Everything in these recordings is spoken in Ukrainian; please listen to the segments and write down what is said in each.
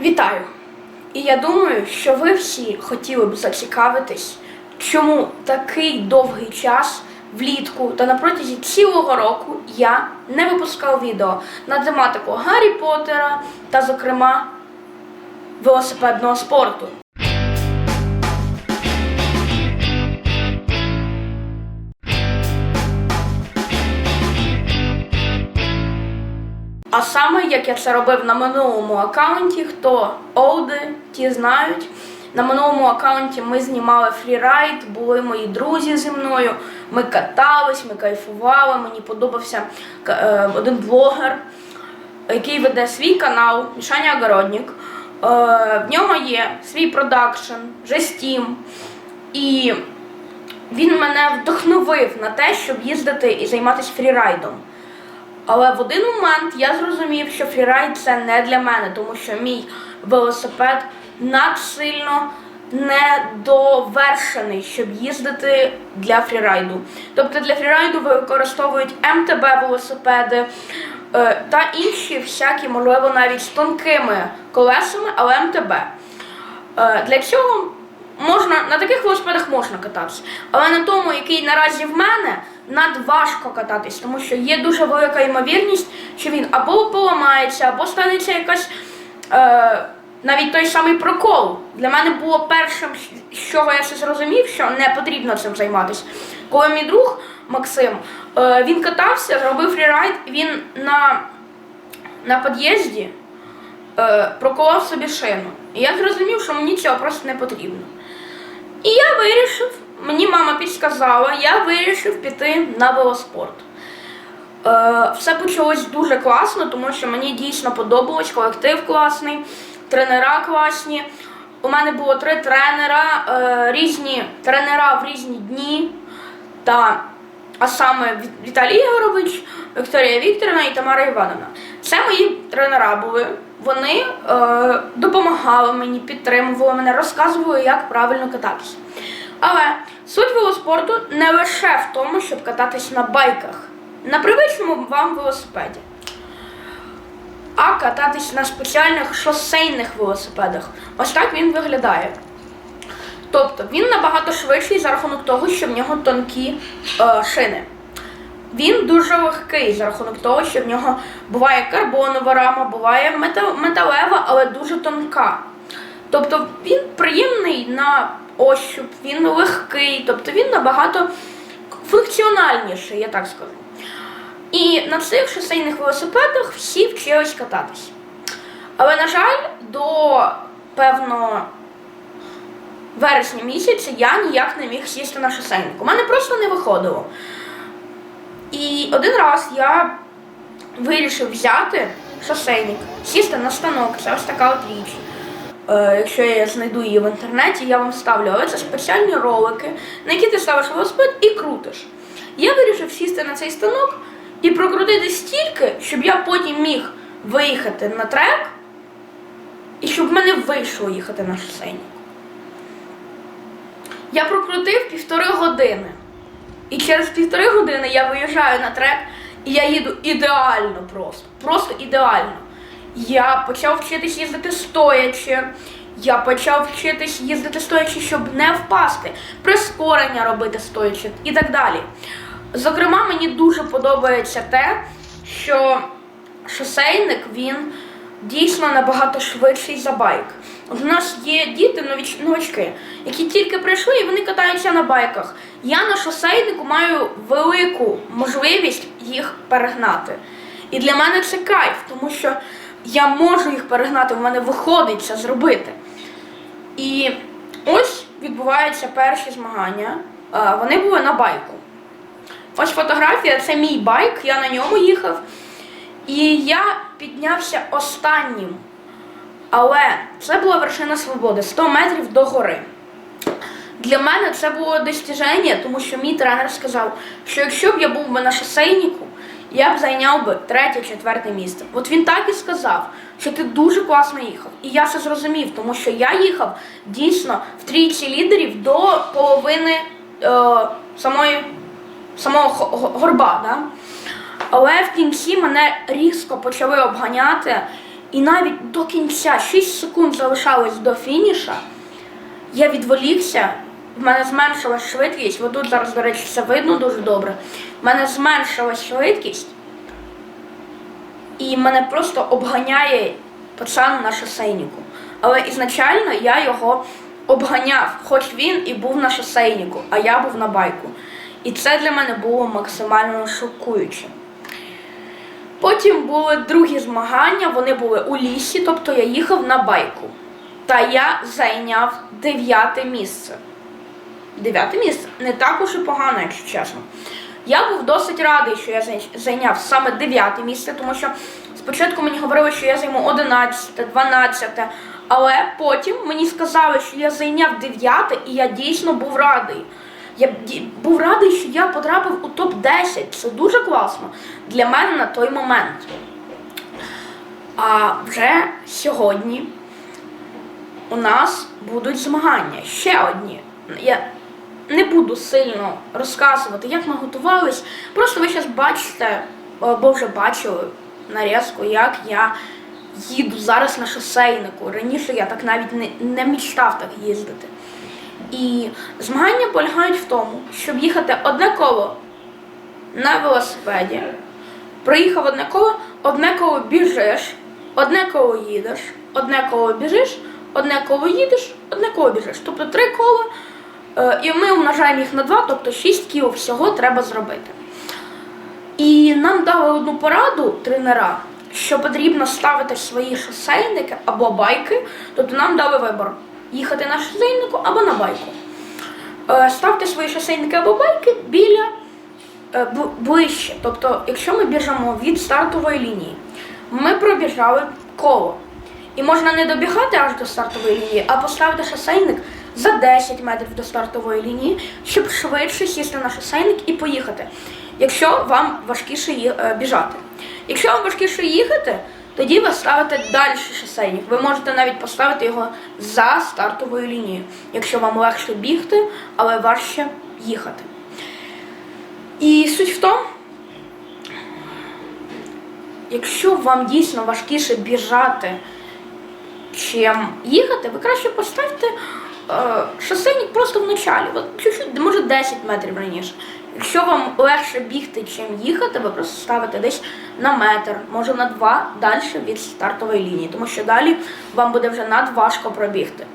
Вітаю! І я думаю, що ви всі хотіли б зацікавитись, чому такий довгий час влітку та на протязі цілого року я не випускав відео на тематику Гаррі Поттера та, зокрема, велосипедного спорту. Як я це робив на минулому аккаунті, хто олди, ті знають. На минулому аккаунті ми знімали фрірайд, були мої друзі зі мною. Ми катались, ми кайфували. Мені подобався е, один блогер, який веде свій канал Мішаня Огородник. Е, в нього є свій продакшн, жестім. І він мене вдохновив на те, щоб їздити і займатися фрірайдом. Але в один момент я зрозумів, що фрірайд це не для мене, тому що мій велосипед надсильно недовершений, щоб їздити для фрірайду. Тобто для фрірайду використовують МТБ велосипеди е, та інші всякі, можливо, навіть з тонкими колесами, але МТБ. Е, Для цього можна на таких велосипедах можна кататися, але на тому, який наразі в мене, надважко кататись, тому що є дуже велика ймовірність, що він або поламається, або станеться якась. Е, навіть той самий прокол для мене було першим, з чого я це зрозумів, що не потрібно цим займатися. Коли мій друг Максим, е, він катався, зробив фрірайд, він на, на під'їзді е, проколов собі шину. І я зрозумів, що мені цього просто не потрібно. І я вирішив, мені мама підсказала, я вирішив піти на велоспорт. Е, все почалось дуже класно, тому що мені дійсно подобалось, колектив класний, тренера класні. У мене було три тренера, е, різні тренера в різні дні. Та, а саме Віталій Ігорович, Вікторія Вікторівна і Тамара Івановна. Це мої тренера були. Вони е, допомагали мені, підтримували мене, розказували, як правильно кататися. Але суть велоспорту не лише в тому, щоб кататись на байках, на привичному вам велосипеді, а кататись на спеціальних шосейних велосипедах. Ось так він виглядає. Тобто він набагато швидший за рахунок того, що в нього тонкі е, шини. Він дуже легкий за рахунок того, що в нього буває карбонова рама, буває мета- металева, але дуже тонка. Тобто він приємний на ощуп, він легкий, тобто він набагато функціональніший, я так скажу. І на цих шосейних велосипедах всі вчились кататись. Але, на жаль, до певно вересня місяця я ніяк не міг сісти на шосейник. У мене просто не виходило. І один раз я вирішив взяти шосейник, сісти на станок. Це ось така от річ. Е, якщо я знайду її в інтернеті, я вам ставлю. Але це спеціальні ролики, на які ти ставиш велосипед і крутиш. Я вирішив сісти на цей станок і прокрутити стільки, щоб я потім міг виїхати на трек, і щоб в мене вийшло їхати на шосейник. Я прокрутив півтори години. І через півтори години я виїжджаю на трек, і я їду ідеально просто. Просто ідеально. Я почав вчитись їздити стоячи. Я почав вчитись їздити стоячи, щоб не впасти, прискорення робити стоячи і так далі. Зокрема, мені дуже подобається те, що шосейник він дійсно набагато швидший за байк. У нас є діти новіч- новачки, які тільки прийшли і вони катаються на байках. Я на шосейнику маю велику можливість їх перегнати. І для мене це кайф, тому що я можу їх перегнати, в мене виходить це зробити. І ось відбуваються перші змагання. Вони були на байку. Ось фотографія, це мій байк, я на ньому їхав. І я піднявся останнім. Але це була вершина свободи 100 метрів до гори. Для мене це було достіження, тому що мій тренер сказав, що якщо б я був би на шосейнику, я б зайняв би третє-четверте місце. От він так і сказав, що ти дуже класно їхав. І я це зрозумів, тому що я їхав дійсно в трійці лідерів до половини е, самої, самого горба. Да? Але в кінці мене різко почали обганяти. І навіть до кінця 6 секунд залишалось до фініша. Я відволікся, в мене зменшилась швидкість. Отут зараз, до речі, це видно дуже добре. В мене зменшилась швидкість, і мене просто обганяє пацан на шосейнику. Але ізначально я його обганяв, хоч він і був на шосейнику, а я був на байку. І це для мене було максимально шокуючим. Потім були другі змагання, вони були у лісі, тобто я їхав на байку. Та я зайняв дев'яте місце. Дев'яте місце не так уж і погано, якщо чесно. Я був досить радий, що я зайняв саме дев'яте місце, тому що спочатку мені говорили, що я займу 11, 12, але потім мені сказали, що я зайняв дев'яте, і я дійсно був радий. Я був радий, що я потрапив у топ-10. Це дуже класно для мене на той момент. А вже сьогодні у нас будуть змагання. Ще одні. Я не буду сильно розказувати, як ми готувались. Просто ви зараз бачите, або вже бачили нарізку, як я їду зараз на шосейнику. Раніше я так навіть не, не мічтав так їздити. І змагання полягають в тому, щоб їхати одне коло на велосипеді, проїхав одне коло, одне коло біжиш, одне коло їдеш, одне коло біжиш, одне коло їдеш, одне коло біжиш. Тобто три кола, е, і ми умножаємо їх на два, тобто 6 кіл всього треба зробити. І нам дали одну пораду тренера, що потрібно ставити свої шосейники або байки. Тобто нам дали вибір їхати на шосейнику або на байку. Е, Ставте свої шосейники або байки біля е, ближче. Тобто, якщо ми біжимо від стартової лінії, ми пробіжали коло. І можна не добігати аж до стартової лінії, а поставити шосейник за 10 метрів до стартової лінії, щоб швидше сісти на шосейник і поїхати. Якщо вам важкіше е, біжати. Якщо вам важкіше їхати, тоді ви ставите далі шосейник. Ви можете навіть поставити його за стартовою лінією, якщо вам легше бігти, але важче їхати. І суть в тому, якщо вам дійсно важкіше біжати, чим їхати, ви краще поставте шосейник просто в началі, от чуть-чуть, може 10 метрів раніше. Якщо вам легше бігти, чим їхати, ви просто ставите десь на метр, може на два далі від стартової лінії, тому що далі вам буде вже надважко пробігти.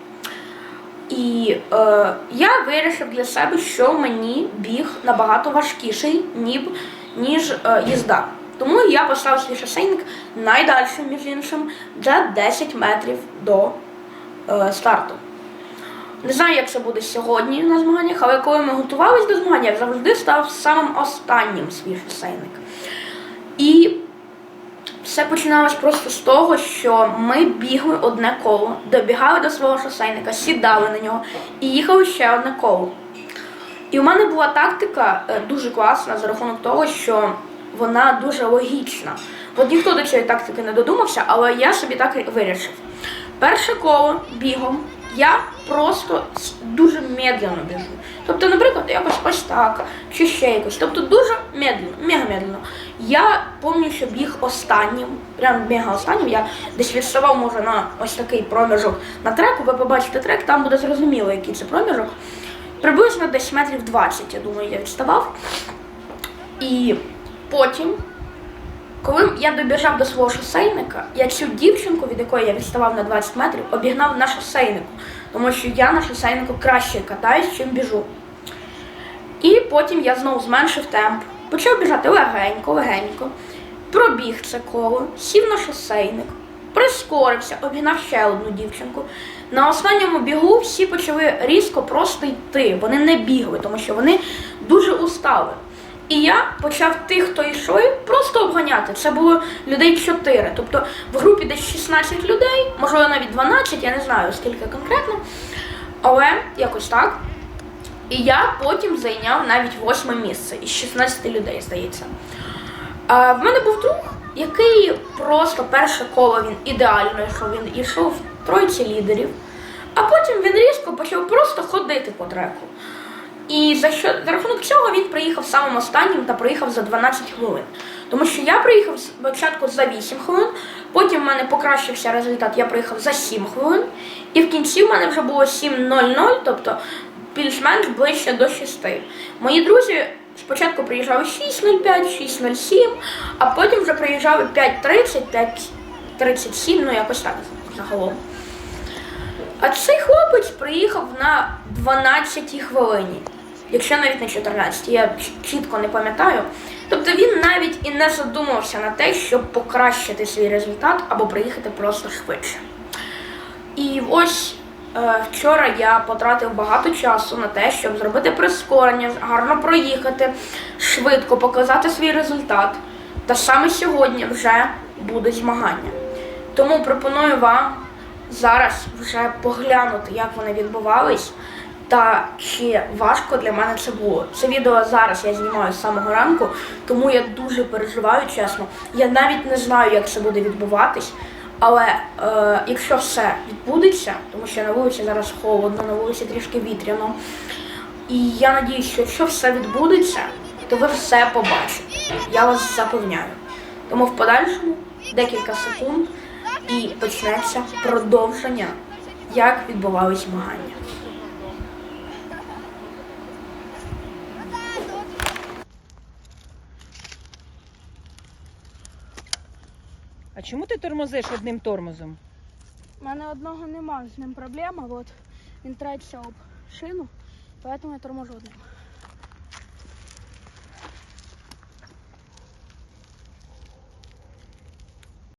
І е, я вирішив для себе, що мені біг набагато важкіший, ніж, ніж е, їзда. Тому я поставив свій шосейник найдальшим, між іншим, за 10 метрів до е, старту. Не знаю, як це буде сьогодні на змаганнях, але коли ми готувалися до змагання, я завжди став самим останнім свій шосейник. І все починалось просто з того, що ми бігли одне коло, добігали до свого шосейника, сідали на нього і їхали ще одне коло. І у мене була тактика е, дуже класна за рахунок того, що вона дуже логічна. От ніхто до цієї тактики не додумався, але я собі так вирішив. Перше коло бігом я просто дуже медленно біжу. Тобто, наприклад, якось ось так, чи ще якось. Тобто дуже медленно, мега медленно. Я пам'ятаю, що біг останнім, прям мега останнім. Я десь відставав, може, на ось такий проміжок на треку. Ви побачите трек, там буде зрозуміло, який це проміжок. Приблизно десь метрів 20, я думаю, я відставав. І потім, коли я добіжав до свого шосейника, я цю дівчинку, від якої я відставав на 20 метрів, обігнав на шосейнику, тому що я на шосейнику краще катаюсь, чим біжу. І потім я знову зменшив темп, почав біжати легенько, легенько, пробіг це коло, сів на шосейник, прискорився, обігнав ще одну дівчинку. На останньому бігу всі почали різко просто йти. Вони не бігли, тому що вони дуже устали. І я почав тих, хто йшли, просто обганяти. Це було людей 4. Тобто в групі десь 16 людей, можливо навіть 12, я не знаю скільки конкретно. Але якось так. І я потім зайняв навіть восьме місце із 16 людей, здається. А в мене був друг, який просто перше коло він ідеально йшов. Він йшов в тройці лідерів, а потім він різко почав просто ходити по треку. І за що за рахунок цього він приїхав самим останнім та приїхав за 12 хвилин. Тому що я приїхав спочатку за 8 хвилин, потім в мене покращився результат, я приїхав за 7 хвилин, і в кінці в мене вже було 7.00, тобто більш-менш ближче до 6. Мої друзі спочатку приїжджали 6.05, 6.07, а потім вже приїжджали 5.30, 5.37, ну якось так загалом. А цей хлопець приїхав на 12 хвилині, якщо навіть не 14, я чітко не пам'ятаю. Тобто він навіть і не задумався на те, щоб покращити свій результат або приїхати просто швидше. І ось е, вчора я потратив багато часу на те, щоб зробити прискорення, гарно проїхати, швидко показати свій результат. Та саме сьогодні вже будуть змагання. Тому пропоную вам зараз вже поглянути, як вони відбувались, та чи важко для мене це було. Це відео зараз я знімаю з самого ранку, тому я дуже переживаю, чесно. Я навіть не знаю, як це буде відбуватись. Але е, якщо все відбудеться, тому що на вулиці зараз холодно, на вулиці трішки вітряно. І я надіюсь, що якщо все відбудеться, то ви все побачите. Я вас запевняю. Тому в подальшому декілька секунд і почнеться продовження, як відбувались змагання. А чому ти тормозиш одним тормозом? У мене одного нема з ним проблема, от він треться об шину, поэтому я торможу одним.